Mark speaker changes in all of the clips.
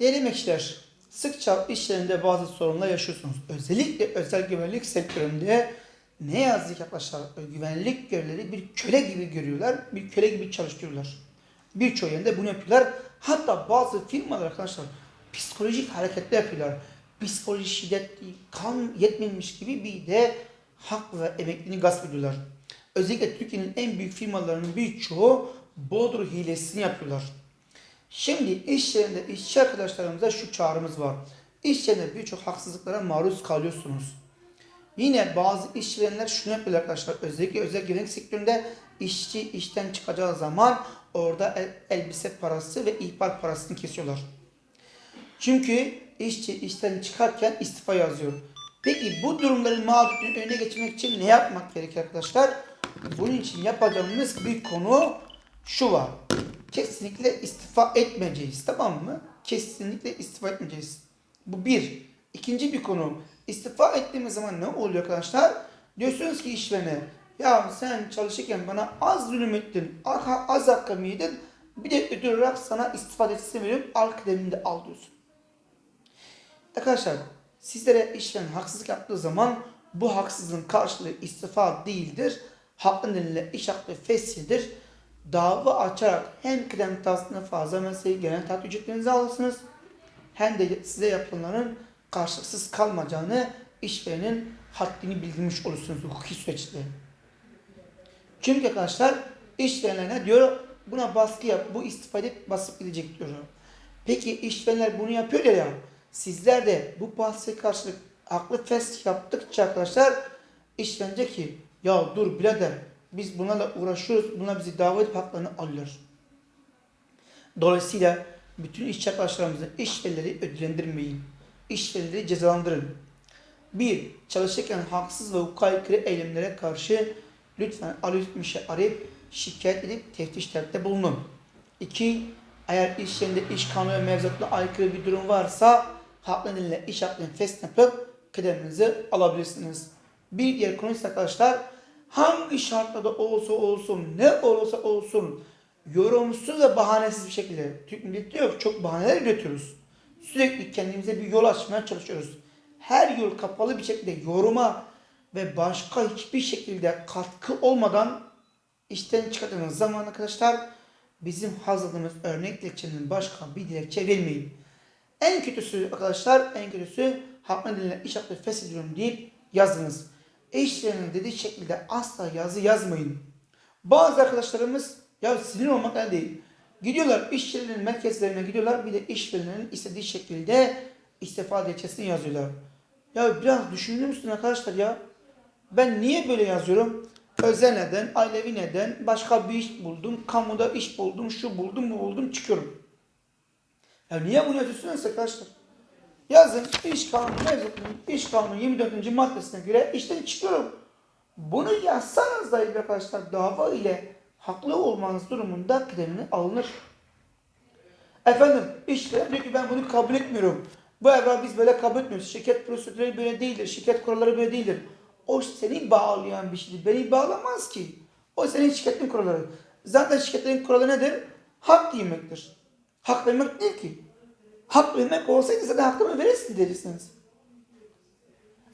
Speaker 1: Değerli emekçiler, sıkça işlerinde bazı sorunlar yaşıyorsunuz. Özellikle özel güvenlik sektöründe ne yazık ki arkadaşlar güvenlik görevlileri bir köle gibi görüyorlar, bir köle gibi çalıştırıyorlar. Birçok yerinde bunu yapıyorlar. Hatta bazı firmalar arkadaşlar psikolojik hareketler yapıyorlar. Psikolojik şiddet, kan yetmemiş gibi bir de hak ve emekliliğini gasp ediyorlar. Özellikle Türkiye'nin en büyük firmalarının birçoğu Bodrum hilesini yapıyorlar. Şimdi iş yerinde işçi arkadaşlarımıza şu çağrımız var. İş yerinde birçok haksızlıklara maruz kalıyorsunuz. Yine bazı işverenler şunu yapıyorlar arkadaşlar. Özellikle özel güvenlik sektöründe işçi işten çıkacağı zaman orada el- elbise parası ve ihbar parasını kesiyorlar. Çünkü işçi işten çıkarken istifa yazıyor. Peki bu durumların mağduriyetini önüne geçmek için ne yapmak gerekir arkadaşlar? Bunun için yapacağımız bir konu şu var. Kesinlikle istifa etmeyeceğiz. Tamam mı? Kesinlikle istifa etmeyeceğiz. Bu bir. İkinci bir konu. İstifa ettiğimiz zaman ne oluyor arkadaşlar? Diyorsunuz ki işverene ya sen çalışırken bana az zulüm ettin, az- hakkımı yedin. Bir de ödül olarak sana istifa etsin veriyorum. Al kıdemini de al diyorsun. Arkadaşlar sizlere işveren haksızlık yaptığı zaman bu haksızlığın karşılığı istifa değildir. Hakkın eliyle iş hakkı feshidir. Dava açarak hem kıdem tahsiline fazla mesleği gelen tatil ücretlerinizi alırsınız. Hem de size yapılanların karşılıksız kalmayacağını işverenin haddini bildirmiş olursunuz hukuki süreçte. Çünkü arkadaşlar işverenler ne diyor? Buna baskı yap, bu istifa edip basıp gidecek diyor. Peki işverenler bunu yapıyor ya, sizler de bu baskıya karşılık haklı fes yaptıkça arkadaşlar işveren diyecek ki ya dur birader biz bunlarla uğraşıyoruz, bunlar bizi dava edip haklarını alıyor. Dolayısıyla bütün işçi arkadaşlarımızın işverileri ödüllendirmeyin. İşverileri cezalandırın. Bir, çalışırken haksız ve hukuka eylemlere karşı lütfen alütmişe arayıp şikayet edip teftiş talepte bulunun. İki, eğer iş yerinde iş kanunu ve mevzuatla aykırı bir durum varsa haklı nedeniyle iş hakkını yapıp kıdeminizi alabilirsiniz. Bir diğer konu ise arkadaşlar hangi şartlarda olursa olsun ne olursa olsun yorumsuz ve bahanesiz bir şekilde Türk milleti ki çok bahaneler üretiyoruz. Sürekli kendimize bir yol açmaya çalışıyoruz. Her yol kapalı bir şekilde yoruma ve başka hiçbir şekilde katkı olmadan işten çıkardığınız zaman arkadaşlar bizim hazırladığımız örnek dilekçenin başka bir dilekçe vermeyin. En kötüsü arkadaşlar en kötüsü hak nedeniyle iş hakkı feshediyorum deyip yazınız. İşlerinin dediği şekilde asla yazı yazmayın. Bazı arkadaşlarımız ya sinir olmak öyle değil. Gidiyorlar iş yerinin merkezlerine gidiyorlar bir de işverenin istediği şekilde istifa dilekçesini yazıyorlar. Ya biraz düşünür müsün arkadaşlar ya? Ben niye böyle yazıyorum? Özel neden, ailevi neden, başka bir iş buldum, kamuda iş buldum, şu buldum, bu buldum, çıkıyorum. Ya niye bunu yazıyorsunuz arkadaşlar? Yazın iş kanunu mevzuatının iş kanunu 24. maddesine göre işten çıkıyorum. Bunu yazsanız da arkadaşlar dava ile haklı olmanız durumunda kıdemini alınır. Efendim işveren diyor ki ben bunu kabul etmiyorum. Bu evrak biz böyle kabul etmiyoruz. Şirket prosedürleri böyle değildir. Şirket kuralları böyle değildir. O seni bağlayan bir şeydir. Beni bağlamaz ki. O senin şirketin kuralları. Zaten şirketlerin kuralı nedir? Hak yemektir. Hak vermek değil ki. Hak vermek olsaydı zaten hakkımı verirsin dersiniz.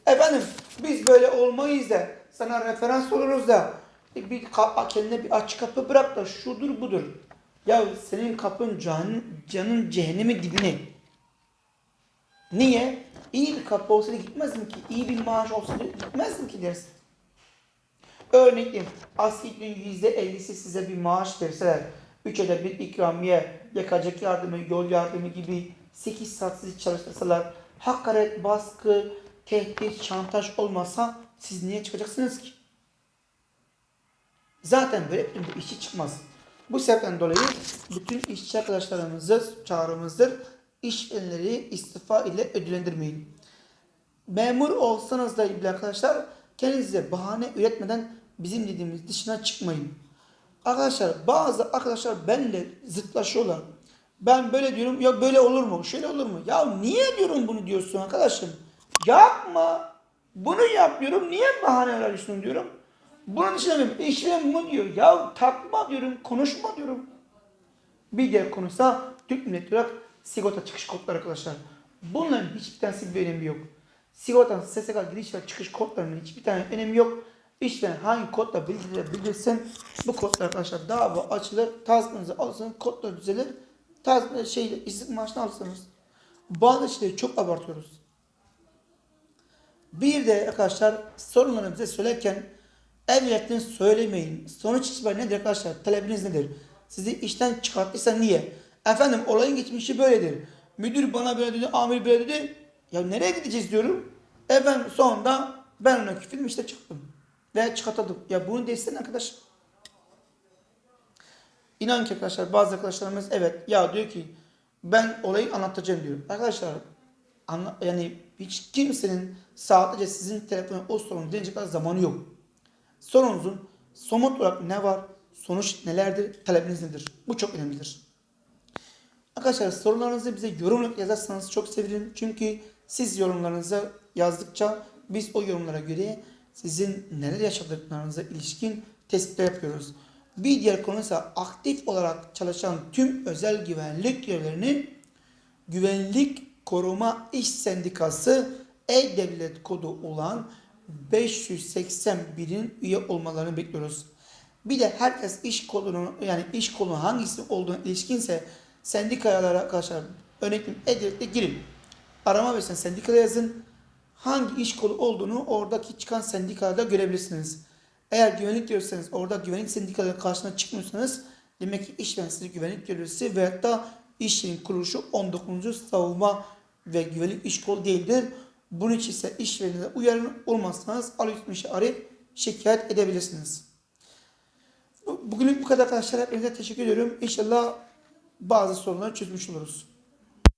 Speaker 1: Efendim biz böyle olmayız da sana referans oluruz da e, bir kendine bir aç kapı bırak da şudur budur. Ya senin kapın canın, canın cehennemi dibine. Niye? İyi bir kapı olsaydı gitmezdim ki. İyi bir maaş olsaydı gitmezdim ki dersin. Örneğin yüzde ellisi size bir maaş verseler, 3 ayda bir ikramiye, yakacak yardımı, yol yardımı gibi 8 saat sizi çalıştırsalar, hakaret, baskı, tehdit, şantaj olmasa siz niye çıkacaksınız ki? Zaten böyle bir işçi çıkmaz. Bu sebepten dolayı bütün işçi arkadaşlarımızı çağrımızdır. İşverenleri istifa ile ödüllendirmeyin. Memur olsanız da bile arkadaşlar kendinize bahane üretmeden bizim dediğimiz dışına çıkmayın. Arkadaşlar bazı arkadaşlar benimle zıtlaşıyorlar. Ben böyle diyorum ya böyle olur mu? Şöyle olur mu? Ya niye diyorum bunu diyorsun arkadaşım? Yapma. Bunu yapıyorum. Niye bahane arıyorsun diyorum. Bunun dışında benim işlem bu diyor. Ya takma diyorum. Konuşma diyorum. Bir diğer konuysa Türk milleti olarak sigorta çıkış kodları arkadaşlar. Bunların hiçbir tanesi bir önemi yok. Sigortanın SSK giriş ve çıkış kodlarının hiçbir tane önemi yok. İşte hangi kodla bildirir, bildirsin bu kodlar arkadaşlar dava açılır. Tazminatınızı alırsınız, kodlar düzelir. Tazminat şey, işsizlik maaşını alırsınız. Bazı şeyleri çok abartıyoruz. Bir de arkadaşlar sorunları bize söylerken evlilikten söylemeyin. Sonuç itibariyle nedir arkadaşlar? Talebiniz nedir? Sizi işten çıkarttıysa niye? Efendim olayın geçmişi böyledir. Müdür bana böyle dedi, amir böyle dedi. Ya nereye gideceğiz diyorum. Efendim sonunda ben ona küfürüm işte çıktım. Ve çıkartıldım. Ya bunu değilsin arkadaş. İnan ki arkadaşlar bazı arkadaşlarımız evet ya diyor ki ben olayı anlatacağım diyor. Arkadaşlar anla, yani hiç kimsenin saatlerce sizin telefona o sorunu deneyecek kadar zamanı yok. Sorunuzun somut olarak ne var, sonuç nelerdir, talebiniz nedir? Bu çok önemlidir. Arkadaşlar sorularınızı bize yorum olarak yazarsanız çok sevinirim. Çünkü siz yorumlarınızı yazdıkça biz o yorumlara göre sizin neler yaşadıklarınıza ilişkin tespitler yapıyoruz. Bir diğer konu ise aktif olarak çalışan tüm özel güvenlik görevlerinin Güvenlik Koruma İş Sendikası E-Devlet kodu olan 581'in üye olmalarını bekliyoruz. Bir de herkes iş kolunun yani iş kolu hangisi olduğuna ilişkinse sendikalara arkadaşlar örnek E-Devlet'e girin. Arama versen sendikaya yazın. Hangi iş kolu olduğunu oradaki çıkan sendikalarda görebilirsiniz. Eğer güvenlik diyorsanız orada güvenlik sendikaları karşısına çıkmıyorsanız demek ki işveren sizi güvenlik görevlisi veyahut da iş yerinin kuruluşu 19. savunma ve güvenlik iş kolu değildir. Bunun için ise işverene uyarın olmazsanız alüstmüşe arayıp şikayet edebilirsiniz. Bu- Bugünlük bu kadar arkadaşlar. Hepinize teşekkür ediyorum. İnşallah bazı sorunları çözmüş oluruz.